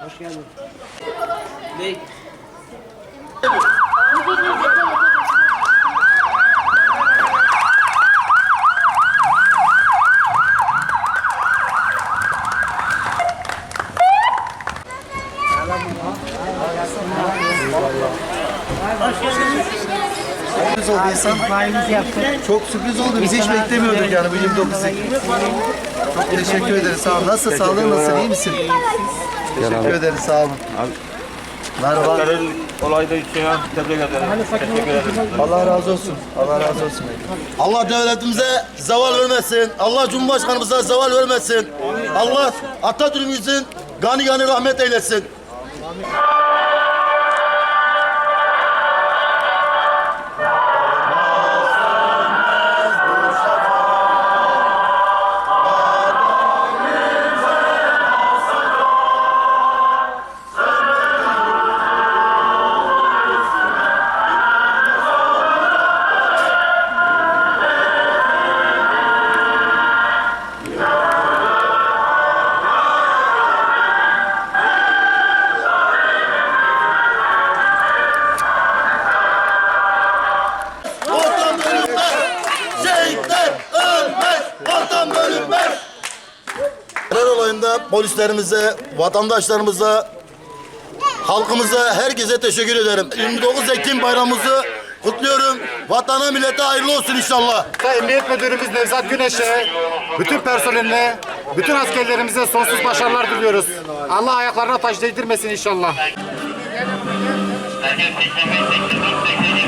Hoş geldin. Ne? Sürpriz oldu insan. Çok sürpriz oldu. Biz hiç beklemiyorduk yani bu 29 Ekim. Çok teşekkür ederiz. Sağ olun. Nasıl? Sağlığın nasıl? İyi misin? Teşekkür ederiz. Sağ olun. Merhaba. Olayda için tebrik ederim. Teşekkür ederim. Allah razı olsun. Allah razı olsun. Allah devletimize zeval vermesin. Allah Cumhurbaşkanımıza zeval vermesin. Allah Atatürk'ümüzün gani gani rahmet eylesin. Vatan bölünmez. Terör olayında polislerimize, vatandaşlarımıza, halkımıza, herkese teşekkür ederim. 29 Ekim bayramımızı kutluyorum. Vatana millete hayırlı olsun inşallah. Emniyet Müdürümüz Nevzat Güneş'e, bütün personeline, bütün askerlerimize sonsuz başarılar diliyoruz. Allah ayaklarına taş değdirmesin inşallah. Herkes 85, 86,